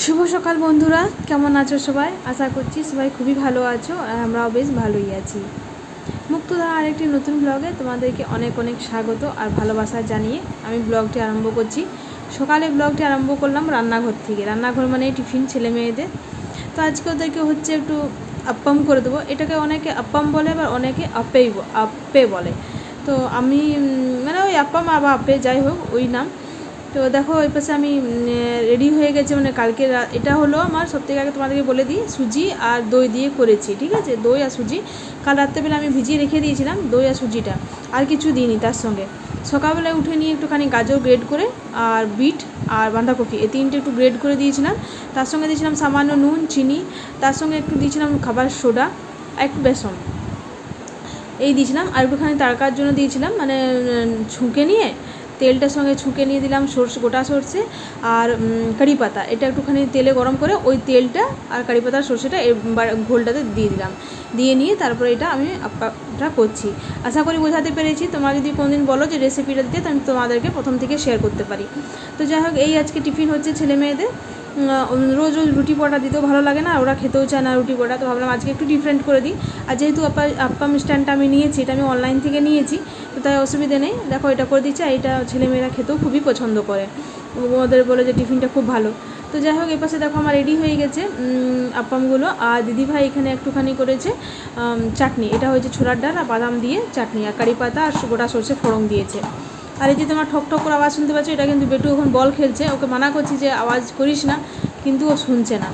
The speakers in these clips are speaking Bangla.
শুভ সকাল বন্ধুরা, কেমন আছো সবাই? আশা করছি সবাই খুবই ভালো আছো আর আমরাও বেশ ভালোই আছি। মুক্তধারা আরেকটি নতুন ব্লগে তোমাদেরকে অনেক অনেক স্বাগত আর ভালোবাসা জানিয়ে আমি ব্লগটি আরম্ভ করছি। সকালে ব্লগটি আরম্ভ করলাম রান্নাঘর থেকে। রান্নাঘর মানে টিফিন ছেলে মেয়েদের। তো আজকে ওদেরকে হচ্ছে একটু আপ্পাম করে দেবো। এটাকে অনেকে আপ্পাম বলে আবার অনেকে আপেই ব- আপ্পে বলে। তো আমি মানে ওই আপ্পাম বা আপে যাই হোক, ওই নাম। তো দেখো ওই পাশে আমি রেডি হয়ে গেছে মানে কালকে এটা হলো আমার সবথেকে আগে তোমাদেরকে বলে দিই, সুজি আর দই দিয়ে করেছি, ঠিক আছে? দই আর সুজি। কাল রাত্রেবেলা আমি ভিজিয়ে রেখে দিয়েছিলাম দই আর সুজিটা, আর কিছু দিইনি তার সঙ্গে। সকালবেলায় উঠে নিয়ে একটুখানি গাজর গ্রেড করে, আর বিট আর বাঁধাকপি, এই তিনটে একটু গ্রেড করে দিয়েছিলাম। তার সঙ্গে দিয়েছিলাম সামান্য নুন, চিনি, তার সঙ্গে একটু দিয়েছিলাম খাবার সোডা, আর একটু বেসন। এই দিয়েছিলাম, আর একটুখানি তারকার জন্য দিয়েছিলাম মানে ঝুঁকে নিয়ে তেলটার সঙ্গে ছুঁকে নিয়ে দিলাম সর্ষে, গোটা সর্ষে আর কারি পাতা। এটা একটুখানি তেলে গরম করে ওই তেলটা আর কারি পাতা সর্ষেটা ঘোলটাতে দিয়ে দিলাম। দিয়ে নিয়ে তারপরে এটা আমি আপনারা করছি। আশা করি বোঝাতে পেরেছি। তোমার যদি কোনোদিন বলো যে রেসিপিটা দিতে, তাহলে তোমাদেরকে প্রথম থেকে শেয়ার করতে পারি। তো যাই হোক, এই আজকে টিফিন হচ্ছে ছেলে মেয়েদের। রোজ রোজ রুটি পরোটা দিতেও ভালো লাগে না, ওরা খেতেও চায় না রুটি পরোটা। তো ভাবলাম আজকে একটু ডিফারেন্ট করে দিই। আর যেহেতু আপা আপ্পাম স্ট্যান্ডটা আমি নিয়েছি, এটা আমি অনলাইন থেকে নিয়েছি, তো তাই অসুবিধে নেই। দেখো এটা করে দিচ্ছি, আর এটা ছেলেমেয়েরা খেতেও খুবই পছন্দ করে। ওদের বলে যে টিফিনটা খুব ভালো। তো যাই হোক, এপাশে দেখো আমার রেডি হয়ে গেছে আপ্পামগুলো আর দিদিভাই এখানে একটুখানি করেছে চাটনি। এটা হয়েছে ছোলার ডাল আর বাদাম দিয়ে চাটনি, আর কারি পাতা আর গোটা সর্ষে ফোড়ন দিয়েছে। আর এই যে তোমার ঠক ঠক করে আওয়াজ শুনতে পাচ্ছ, এটা কিন্তু বেটু এখন বল খেলছে। ওকে মানা করছি যে আওয়াজ করিস না, কিন্তু ও শুনছে না।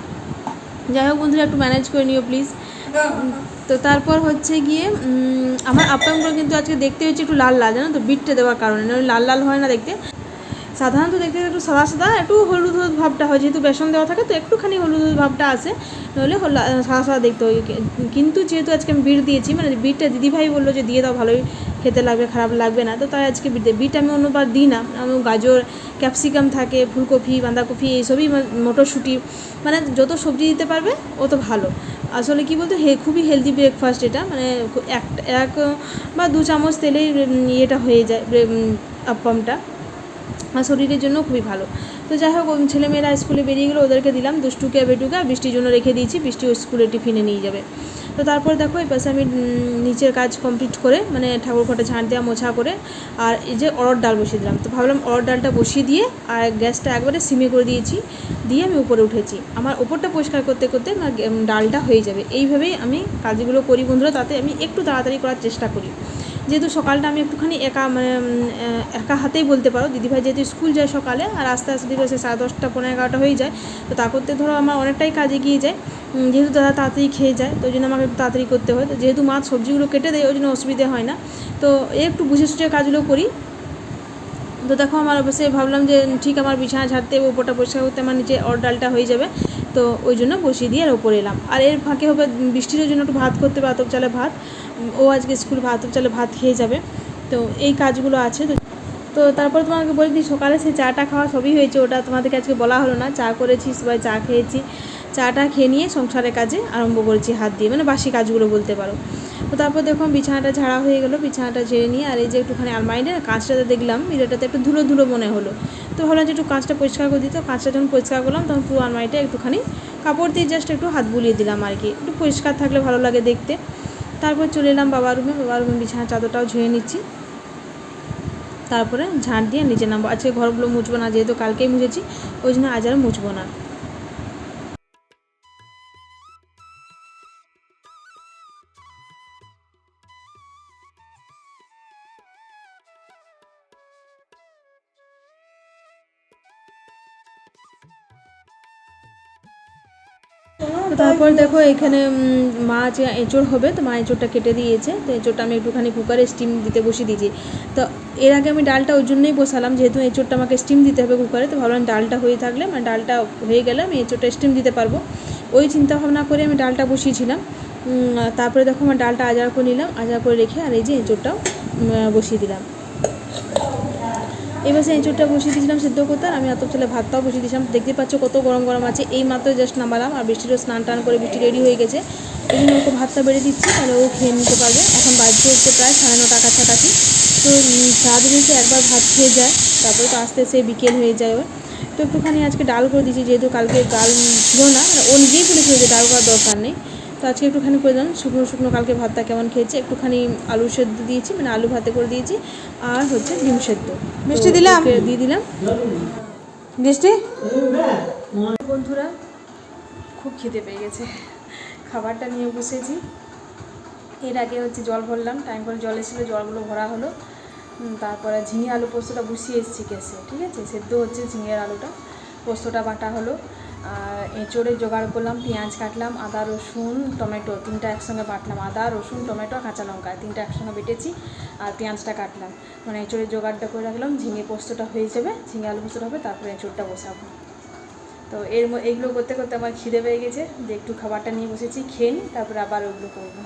যাই হোক বন্ধুরা, একটু ম্যানেজ করে নিও প্লিজ তো তারপর হচ্ছে গিয়ে আমার আপনার কিন্তু আজকে দেখতে হচ্ছে একটু লাল লাল, জানো তো? বিটটা দেওয়ার কারণে। লাল লাল হয় না দেখতে। সাধারণত দেখতে একটু সাদা সাদা, একটু হলুদ হলুদ ভাবটা হয়। যেহেতু বেসন দেওয়া থাকে, তো একটুখানি হলুদ হলুদ ভাবটা আসে নইলে সাদা সাদা দেখতে হয়। কিন্তু যেহেতু আজকে আমি বিট দিয়েছি মানে বিটটা দিদিভাই বলল যে দিয়ে দাও, ভালোই খেতে লাগবে, খারাপ লাগবে না। তো তাই আজকে বিট। বিট আমি অন্যবার দিই না। আমি গাজর, ক্যাপসিকাম থাকে, ফুলকপি, বাঁধাকপি এইসবই মটরশুঁটি। মানে যত সবজি দিতে পারবে, অত ভালো। আসলে কি বলতো, হে খুবই হেলদি ব্রেকফাস্ট এটা। মানে এক এক বা দু চামচ তেলেই ইয়েটা হয়ে যায় আপ্পামটা শরীরের জন্য খুবই ভালো। তো যাই হোক ছেলেমেয়েরা স্কুলে বেরিয়ে গেলো, ওদেরকে দিলাম, দুষ্টুকে, বেটুকে, বৃষ্টির জন্য রেখে দিয়েছি, বৃষ্টি ওই স্কুলে টিফিনে নিয়ে যাবে। তো তারপর দেখো এই পাশে আমি নিচের কাজ কমপ্লিট করে মানে ঠাকুর ঘরটা ঝাঁট দেওয়া, মোছা করে, আর এই যে অরড় ডাল বসিয়ে দিলাম। তো ভাবলাম অরড় ডালটা বসিয়ে দিয়ে, আর গ্যাসটা একবারে সিমে করে দিয়েছি, দিয়ে আমি উপরে উঠেছি। আমার ওপরটা পরিষ্কার করতে করতে, আমার ডালটা হয়ে যাবে। এইভাবেই আমি কাজগুলো করি বন্ধুরা, তাতে আমি একটু তাড়াতাড়ি করার চেষ্টা করি। যেহেতু সকালটা আমি একটুখানি একা মানে একা হাতেই বলতে পারো। দিদিভাই যেহেতু স্কুল যায় সকালে, আর আস্তে আস্তে দিদিভাই সে সাড়ে দশটা, পনেরো, এগারোটা হয়ে যায়। তো তা করতে ধরো আমার অনেকটাই কাজ এগিয়ে যায়। যেহেতু দাদা তাড়াতাড়ি খেয়ে যায়, তো ওই জন্য আমাকে একটু তাড়াতাড়ি করতে হয়। তো যেহেতু মাছ, সবজিগুলো কেটে দেয়, ওই জন্য অসুবিধে হয় না। তো একটু বুঝে সুঝে কাজগুলো করি। তো দেখো আমার অবশ্যই ভাবলাম যে ঠিক আমার বিছানা ঝাড়তে ওপরটা পরিষ্কার করতে আমার নিচে অর ডালটা হয়ে যাবে। তো ওই জন্য বসিয়ে দিয়ে আর ওপরে এলাম। আর এর ফাঁকে হবে বৃষ্টির জন্য একটু ভাত করতে আতপ চালে ভাত। ও আজকে স্কুল ভাত, চলে ভাত খেয়ে যাবে। তো এই কাজগুলো আছে। তো তো তারপর তোমাকে বলে দিই সকালে সেই চাটা খাওয়া সবই হয়েছে। ওটা তোমাদেরকে আজকে বলা হলো না। চা করেছি, সবাই চা খেয়েছি। চাটা খেয়ে নিয়ে সংসারের কাজে আরম্ভ করেছি হাত দিয়ে। মানে বাসি কাজগুলো বলতে পারো। তো তারপর দেখো বিছানাটা ঝাড়া হয়ে গেলো। বিছানাটা ঝেড়ে নিয়ে আর এই যে একটুখানি আলমারিতে কাঁচটাতে দেখলাম মিররটাতে একটু ধুলো ধুলো মনে হলো। তো ভাবলাম যে একটু কাঁচটা পরিষ্কার করে দিত কাঁচটা যখন পরিষ্কার করলাম, তখন পুরো আলমারিটা একটুখানি কাপড় দিয়ে জাস্ট একটু হাত বুলিয়ে দিলাম আর কি। একটু পরিষ্কার থাকলে ভালো লাগে দেখতে। তারপর চলে এলাম বাবার রুমে বাবা রুমে বিছানা চাদরটাও ঝুঁয়ে নিচ্ছি। তারপরে ঝাঁট দিয়ে নিচে নামবো। আজকে ঘরগুলো মুছবো না, যেহেতু কালকেই মুছেছি, ওই জন্য আজ আর মুছবো না। তারপর দেখো এখানে উম, মা যে এঁচড় হবে তো মা এঁচড়টা কেটে দিয়েছে। তো এঁচড়টা আমি একটুখানি কুকারে স্টিম দিতে বসিয়ে দিয়েছি। তো এর আগে আমি ডালটা ওই জন্যই বসালাম যেহেতু এঁচড়টা আমাকে স্টিম দিতে হবে কুকারে তো ভাবলাম ডালটা হয়ে থাকলে মানে ডালটা হয়ে গেলে আমি এঁচড়টা স্টিম দিতে পারব। ওই চিন্তা ভাবনা করে আমি ডালটা বসিয়েছিলাম। তারপরে দেখো আমার ডালটা আজার করে নিলাম আজার করে রেখে আর এই যে এঁচড়টাও বসিয়ে দিলাম। এবার সেই এঁচুরটা বসিয়ে দিয়েছিলাম, সেদ্ধ করতে, আর আমি আতপ চালে ভাতটাও বসিয়ে দিয়েছিলাম। দেখতে পাচ্ছ কত গরম গরম আছে, এই মাত্র জাস্ট নামালাম, আর বৃষ্টিরও স্নান টান করে বৃষ্টি রেডি হয়ে গেছে। এই জন্য ওকে ভাতটা বেড়ে দিচ্ছি, তাহলে ও খেয়ে নিতে পারবে। এখন বাজছে হচ্ছে প্রায় সাড়ে নটা কাছাকাছি। তো সারাদিনে সে একবার ভাত খেয়ে যায়, তারপরে তো আস্তে আস্তে বিকেল হয়ে যায় ওর। তো একটুখানি আজকে ডাল করে দিয়েছি, যেহেতু কালকে ডাল ছিল না মানে ও নিজেই বলেছিল যে ডাল করার দরকার নেই। তো আজকে একটুখানি করে দিলাম। শুকনো শুকনো কালকে ভাতটা কেমন খেয়েছে? একটুখানি আলু সেদ্ধ দিয়েছি মানে আলু ভাতে করে দিয়েছি। আর হচ্ছে ডিম সেদ্ধ। মিষ্টি দিলাম? দিয়ে দিলাম। মিষ্টি? বন্ধুরা খুব খিদে পেয়ে গেছে। খাবারটা নিয়ে বসেছি। এর আগে হচ্ছে জল ভরলাম। টাইম করে জল এসেছিল জলগুলো ভরা হলো। তারপরে ঝিঙে আলু পোস্তটা বসিয়ে এসেছি গ্যাসে ঠিক আছে? সেদ্ধ হচ্ছে ঝিঙের আলুটা। পোস্তটা বাটা হলো। এঁচড়ে জোগাড় করলাম, পেঁয়াজ কাটলাম, আদা, রসুন, টমেটো তিনটা একসঙ্গে বাটলাম। আদা, রসুন, টমেটো, কাঁচা লঙ্কা তিনটা একসঙ্গে বেটেছি আর পেঁয়াজটা কাটলাম। মানে এঁচড়ে জোগাড়টা করে রাখলাম, ঝিঙে পোস্তটা হয়ে যাবে, ঝিঙে আলু পোস্তটা হবে, তারপরে এঁচড়টা বসাবো। তো এর এইগুলো করতে করতে আমার খিদে পেয়ে গেছে, যে একটু খাবারটা নিয়ে বসেছি, খেয়ে তারপরে আবার ওগুলো করব।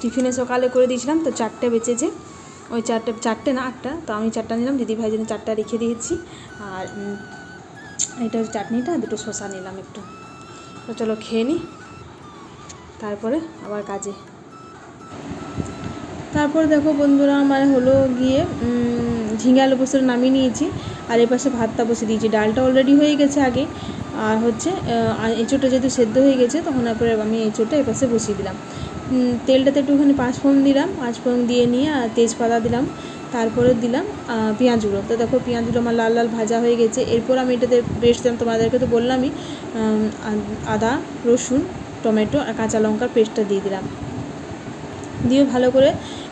টিফিনে সকালে করে দিয়েছিলাম, তো চারটে বেঁচেছে। ওই চারটে চারটে না আটটা, তো আমি চারটা নিলাম দিদি ভাই জন্য চারটা রেখে দিয়েছি। আর এটা চাটনিটা, দুটো শসা নিলাম একটু। তো চলো খেয়ে নিই তারপরে আবার কাজে। তারপর দেখো বন্ধুরা, আমার হলো গিয়ে ঝিঙে আলু পোস্তটা নামিয়ে নিয়েছি। আর এ পাশে ভাতটা বসে দিয়েছি। ডালটা অলরেডি হয়ে গেছে আগে। আর হচ্ছে এঁচোড়টা যেহেতু সেদ্ধ হয়ে গেছে, তখন তারপরে আমি এঁচোড়টা এ পাশে বসিয়ে দিলাম। তেলটাতে একটুখানি পাঁচফোড়ন দিলাম। পাঁচফোড়ন দিয়ে নিয়ে আর তেজপাতা দিলাম। তারপরে দিলাম পেঁয়াজগুলো। তো দেখো, পেঁয়াজগুলো আমার লাল লাল ভাজা হয়ে গেছে। এরপর আমি এটাতে পেস্ট দিলাম তোমাদেরকে তো বললামই আদা, রসুন, টমেটো আর কাঁচা লঙ্কার পেস্টটা দিয়ে দিলাম। দিয়ে ভালো করে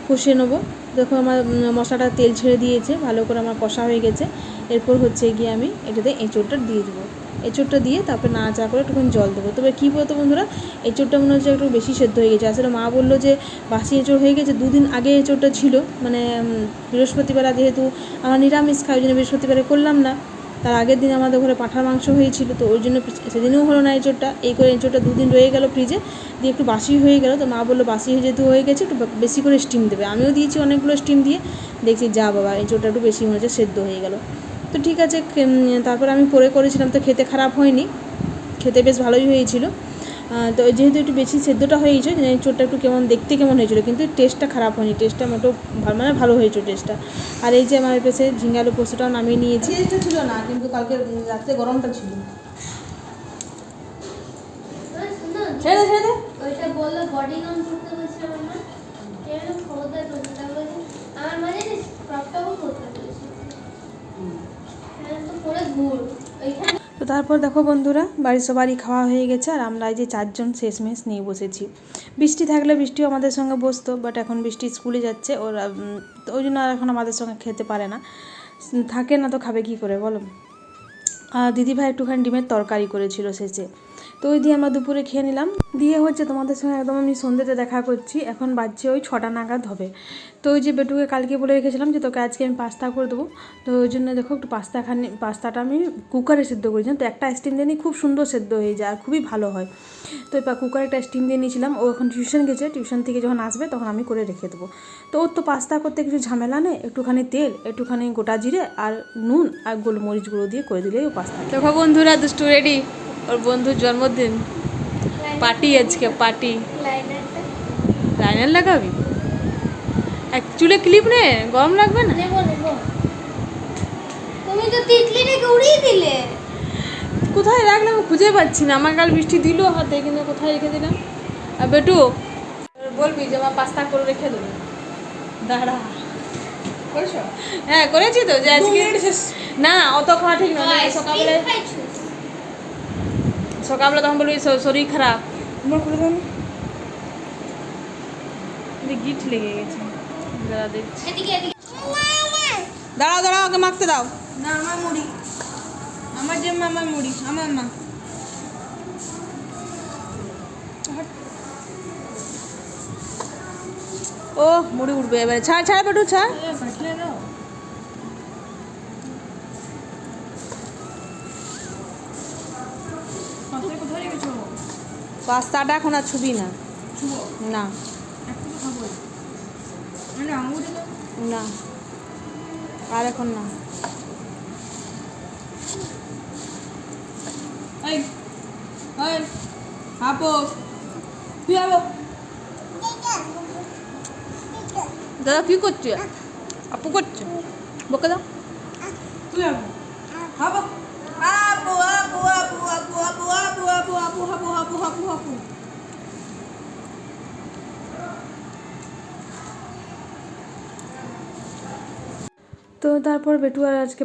কষিয়ে নেব। দেখো আমার মশলাটা তেল ছেড়ে দিয়েছে, ভালো করে আমার কষা হয়ে গেছে। এরপর হচ্ছে গিয়ে আমি এটাতে এঁচোড়টা দিয়ে দেবো। এঁচোড়টা দিয়ে তারপর নাড়াচাড়া করে একটুখানি জল দেবো। তবে কী বলতো বন্ধুরা, এঁচোড়টা মনে হচ্ছে একটু বেশি সেদ্ধ হয়ে গেছে। আসলে মা বলল যে, বাসি এঁচোড় হয়ে গেছে, দুদিন আগে এঁচোড়টা ছিল। মানে বৃহস্পতিবার যেহেতু আমার নিরামিষ খাই, ওই জন্য বৃহস্পতিবারে করলাম না। তার আগের দিন আমাদের ঘরে পাঁঠার মাংস হয়েছিল, তো ওই জন্য সেদিনও হলো না এঁচোড়টা। এই করে এঁচোড়টা দুদিন রয়ে গেল ফ্রিজে। দিয়ে একটু বাসি হয়ে গেল। তো মা বলল, বাসি হয়ে যেহেতু হয়ে গেছে, একটু বেশি করে স্টিম দেবে। আমিও দিয়েছি অনেকগুলো স্টিম দিয়ে। দেখছি, যা বাবা, এঁচোড়টা একটু বেশি মনে হচ্ছে সেদ্ধ হয়ে গেল। তো ঠিক আছে তারপর আমি পরে করেছিলাম তো খেতে খারাপ হয়নি। খেতে বেশ ভালোই হয়েছিল। তো যেহেতু একটু বেশি সেদ্ধটা হয়ে গেছিল এঁচোড়টা একটু কেমন দেখতে কেমন হয়েছিল কিন্তু টেস্টটা খারাপ হয়নি। টেস্টটা মোটেও ভালো মানে ভালো হয়েছিল টেস্টটা। আর এই যে আমার পেছে ঝিঙ্গে আলু পোস্তটাও নামিয়ে নিয়েছি। টেস্টটা ছিল না কিন্তু কালকে রাত্রে গরমটা ছিল। ছেড়ে ছেড়ে ওইটা বলল বডি গান করতে বলছে আমার মানে করতে তো তারপর দেখো বন্ধুরা বাড়ির সবারই খাওয়া হয়ে গেছে, আর আমরা এই যে চারজন শেষমেশ নিয়ে বসেছি। বৃষ্টি থাকলে বৃষ্টিও আমাদের সঙ্গে বসতো বাট এখন বৃষ্টি স্কুলে যাচ্ছে, ওরা তো ওই জন্য আর এখন আমাদের সঙ্গে খেতে পারে না। থাকে না তো খাবে কি করে, বলো? আর দিদিভাই একটুখানি ডিমের তরকারি করেছিল শেষে। তো ওই দিয়ে আমরা দুপুরে খেয়ে নিলাম। দিয়ে হচ্ছে তোমাদের সঙ্গে একদম আমি সন্ধ্যেতে দেখা করছি। এখন বাজছে ওই ছটা নাগাদ হবে। তো ওই যে বেটুকে কালকে বলে রেখেছিলাম যে তোকে আজকে আমি পাস্তা করে দেবো। তো ওই জন্য দেখো একটু পাস্তা খানি পাস্তাটা আমি কুকারে সেদ্ধ করেছিলাম তো একটা স্টিম দিয়ে খুব সুন্দর সেদ্ধ হয়ে যায় আর খুবই ভালো হয়। তো এবার কুকারে একটা স্টিম দিয়ে নিয়েছিলাম। ও এখন টিউশন গেছে। টিউশন থেকে যখন আসবে তখন আমি করে রেখে দেবো। তো ওর তো পাস্তা করতে কিছু ঝামেলা নেই। একটুখানি তেল, একটুখানি গোটা জিরে আর নুন আর গোলমরিচ গুঁড়ো দিয়ে করে দিলেই ও পাস্তা দেখো বন্ধুরা, দুষ্টু রেডি ওর বন্ধুর জন্মদিন। পার্টি আজকে পার্টি। লাইনার লাগাবি? এক চুলে ক্লিপ নে গরম লাগবে না? তুমি তো উড়িয়ে দিলে? কোথায় রাখলাম? খুঁজে পাচ্ছি না। আমার কাল বৃষ্টি দিল হাতে কিন্তু কোথায় রেখে দিলাম? আর বেটু বলবি যে আমার পাস্তা করে রেখে দেবো। দাঁড়া। করেছ? হ্যাঁ করেছি তো যে আজকে না অত খাওয়া ঠিক নয় আইসক্রিম সকালে সকালবেলা তখন বলবি শরীর খারাপ। তোমার করে দাও গিট লেগে গেছে। দাঁড়া দেখছি। এদিকে এদিকে। দাঁড়াও দাঁড়াও ওকে মাখতে দাও। না আমার মুড়ি। আমার জন্য আমার মুড়ি আমার মা। ও মুড়ি উঠবে এবারে। ছাড় ছাড় বেটু ছাড় পাঠিয়ে দাও পাস্তা কোথায় রেখেছো পাস্তাটা এখন আর ছুবি না না মানে আর এখন না এই এই আপো তুই আবো দাদা কি করছে আপু করছে বকে দাও তুই হাবো আপু আপু আপু আপু আপু আপু আপু আপু আপু আপু আপু আপু। তো তারপর বেটু আর আজকে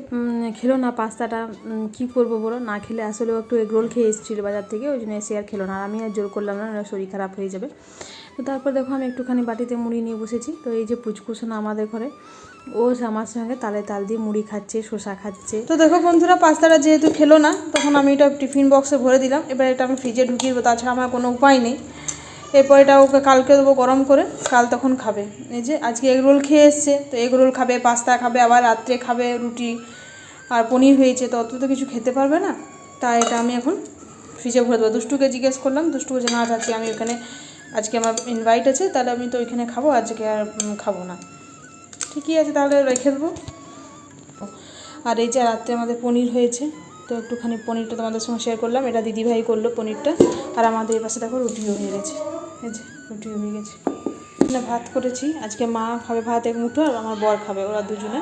খেলো না পাস্তাটা কি করব বলো? না খেলে আসলে ও একটু এগরোল খেয়ে এসেছিল বাজার থেকে, ওই জন্য এসে আর খেলো না। আর আমি আর জোর করলাম না শরীর খারাপ হয়ে যাবে। তো তারপর দেখো আমি একটুখানি বাটিতে মুড়ি নিয়ে বসেছি। তো এই যে পুচকুসোনা আমাদের ঘরে ও আমার সঙ্গে তালে তাল দিয়ে মুড়ি খাচ্ছে, শসা খাচ্ছে। তো দেখো বন্ধুরা, পাস্তাটা যেহেতু খেলো না, তখন আমি এটা টিফিন বক্সে ভরে দিলাম। এবার এটা আমি ফ্রিজে ঢুকিয়ে দেবো, তাছাড়া আমার কোনো উপায় নেই। এরপর এটা ওকে কালকে দেবো গরম করে, কাল তখন খাবে। এই যে আজকে এগ রোল খেয়ে এসছে, তো এগ রোল খাবে, পাস্তা খাবে, আবার রাত্রে খাবে রুটি আর পনির হয়েছে, তো অত তো কিছু খেতে পারবে না। তাই এটা আমি এখন ফ্রিজে ভরে দেবো। দুষ্টুকে জিজ্ঞেস করলাম, দুষ্টু বলছে, না আমি ওখানে, আজকে আমার ইনভাইট আছে, তাহলে আমি তো ওইখানে খাব, আজকে আর খাব না। ঠিকই আছে তাহলে রেখে দেবো? আর এই যে রাত্রে আমাদের পনির হয়েছে, তো একটুখানি পনিরটা তোমাদের সঙ্গে শেয়ার করলাম। এটা দিদিভাই করল পনিরটা, আর আমাদের এই পাশে দেখো রুটিও হয়ে গেছে। এই যে রুটিও হয়ে গেছে। এখানে ভাত করেছি। আজকে মা খাবে ভাত, এক মুঠো, আর আমার বর খাবে, ওরা দুজনে।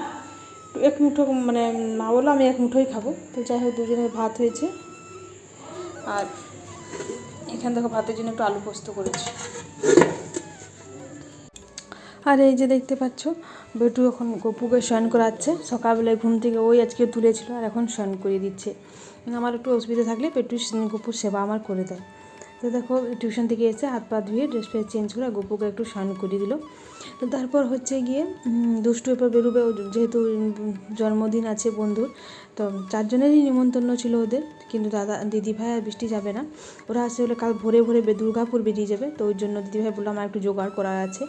এক মুঠো মানে মা বলল, আমি এক মুঠোই খাব। তো যাই হোক, দুজনের ভাত হয়েছে। আর এখানে দেখো ভাতের জন্য একটু আলু পোস্ত করেছি। আর এই যে দেখতে পাচ্ছ, বেটু এখন গপুকে শয়ন করাচ্ছে। সকালবেলায় ঘুম থেকে ওই আজকে তুলেছিল আর এখন শয়ন করিয়ে দিচ্ছে। আমার একটু অসুবিধা থাকলে পেটু গপুর সেবা আমার করে দেয়। তো দেখো, টিউশন থেকে এসে হাত পা ধুয়ে ড্রেস ফ্রেস চেঞ্জ করে গপুকে একটু শয়ন করিয়ে দিল। তো তারপর হচ্ছে গিয়ে দুষ্টু এরপর বেরোবে। যেহেতু জন্মদিন আছে বন্ধুর, তো চারজনেরই নিমন্ত্রণ ছিল ওদের। কিন্তু দাদা দিদিভাই আর বৃষ্টি যাবে না। ওরা আসে হলে কাল ভোরে ভোরে দুর্গাপুর বেরিয়ে যাবে। তো ওই জন্য দিদিভাই বললাম আমার একটু জোগাড় করা আছে।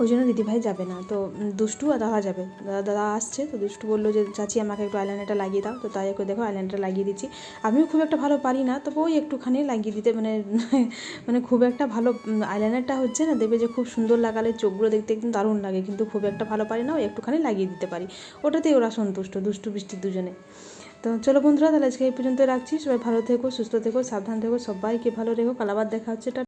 ওই জন্য দিদিভাই যাবে না। তো দুষ্টু আর দাদা যাবে। দাদা দাদা আসছে, তো দুষ্টু বলল যে, চাচি, আমাকে একটু আইল্যান্ডারটা লাগিয়ে দাও। তো তাই একটু দেখো আইল্যান্ডারটা লাগিয়ে দিচ্ছি। আমিও খুব একটা ভালো পারি না তবে ওই একটুখানি লাগিয়ে দিতে মানে মানে খুব একটা ভালো আইল্যান্ডারটা হচ্ছে না দেবে যে খুব সুন্দর লাগালে চোখগুলো দেখতে একদম দারুণ লাগে, কিন্তু খুব একটা ভালো পারি না, ওই একটুখানি লাগিয়ে দিতে পারি। ওটাতেই ওরা সন্তুষ্ট, দুষ্টু বৃষ্টি দুজনে। তো চলো বন্ধুরা, তাহলে আজকে এই পর্যন্ত রাখছি। সবাই ভালো থেকো, সুস্থ থেকো, সাবধান থেকো, সবাইকে ভালো রেখো। কালাবার দেখা হচ্ছে